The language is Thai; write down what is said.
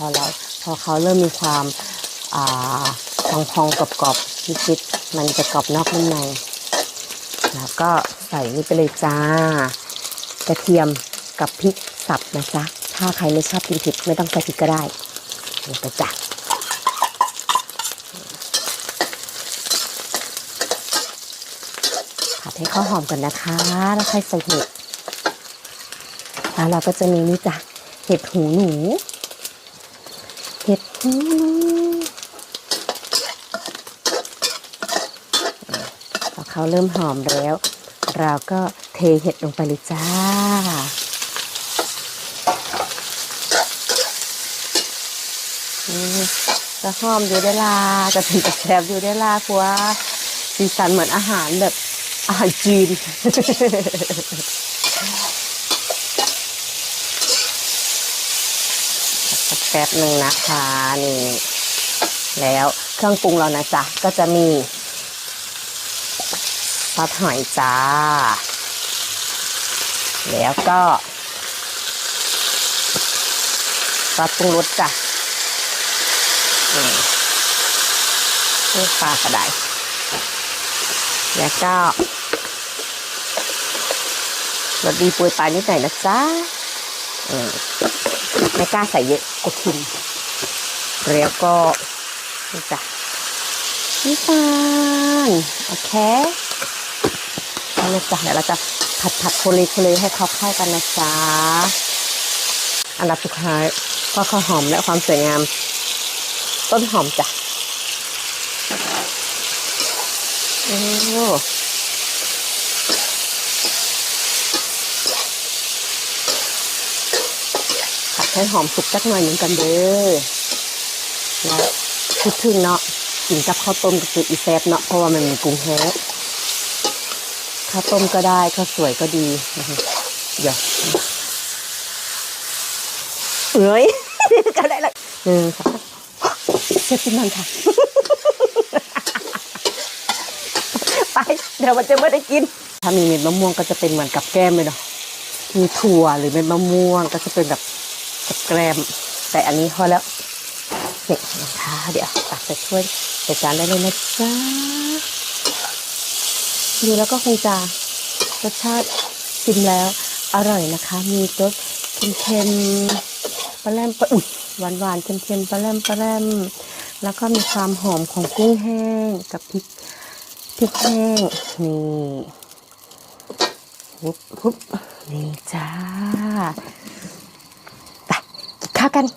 พอเราพอเขาเริ่มมีความอพองพองๆกรอบกรอบๆนิดๆมันจะกรอบนอกนุ่มใน แล้วก็ใส่นี่ไปเลยจ้ากระเทียมกับพริกสับนะจ๊ะถ้าใครไม่ชอบกินเผ็ดไม่ต้องใส่พริกก็ได้นี่ไปจ้ะผัดให้ข้าวหอมก่อนนะคะ แล้วค่อยใส่เห็ดแล้วเราก็จะมีนี่จ้ะเห็ดหูหนู เห็ดพอเขาเริ่มหอมแล้ว เราก็เทเห็ดลงไปเลยจ้า จะหอมอยู่ได้ลาจะถึงจะแซ่บอยู่ได้ลาเพราะว่าสีสันเหมือนอาหารแบบอาหารจีน สัก แป๊บหนึ่งนะคะนี่แล้วเครื่องปรุงเรานะจ๊ะก็จะมีซอสหอยจ้า แล้วก็ซอสปรุงรสจ้ะนี่ปลากระไดแล้วก็รสดีปุยปลายนิดหน่อยนะจ๊ะอืม ไม่กล้าใส่เยอะกลัวคิมแล้วก็นี่จ้ะนี่ตาลโอเคเอาเลยจ้ะเดี๋ยวเราจะผัดผัดโคเลโคเลให้เขาเข้ากันนะจ๊ะอันดับสุดท้ายก็ข้าวหอมและความสวยงาม ต้นหอมจ้ะโอ้ผัด ให้หอมสุกจักหน่อยเหมือนกันเด้อแล้วคิดถึงเนาะกินกับข้าวต้มกับจุดอีแซบเนาะเพราะว่ามันมีกุ้งแห้งข้าวต้มก็ได้ข้าวสวยก็ดีเดี๋ยวเอ้ยก็ได้ละหนึ่งสองเชฟกินมันค่ะไปเดี๋ยวมันจะไม่ได้กิน ถ้ามีเม็ดมะม่วงก็จะเป็นเหมือนกับแก้มเลยเนาะมีถั่วหรือเม็ดมะม่วงก็จะเป็นแบบ แกล้มแต่อันนี้พอแล้วนี่นะคะเดี๋ยวตักใส่ถ้วยใส่จานได้เลยนะจ๊ะดูแล้วก็คงจะรสชาติชิมแล้วอร่อยนะคะ มีรสเค็มๆปลาแรมปลาอุ้ยหวานหวานๆเค็มๆปลาแรมปลาแรมแล้วก็มีความหอมของกุ้งแห้งกับพริกพริกแห้งนี่ปุ๊บปุ๊บนี่จ้า কাকানি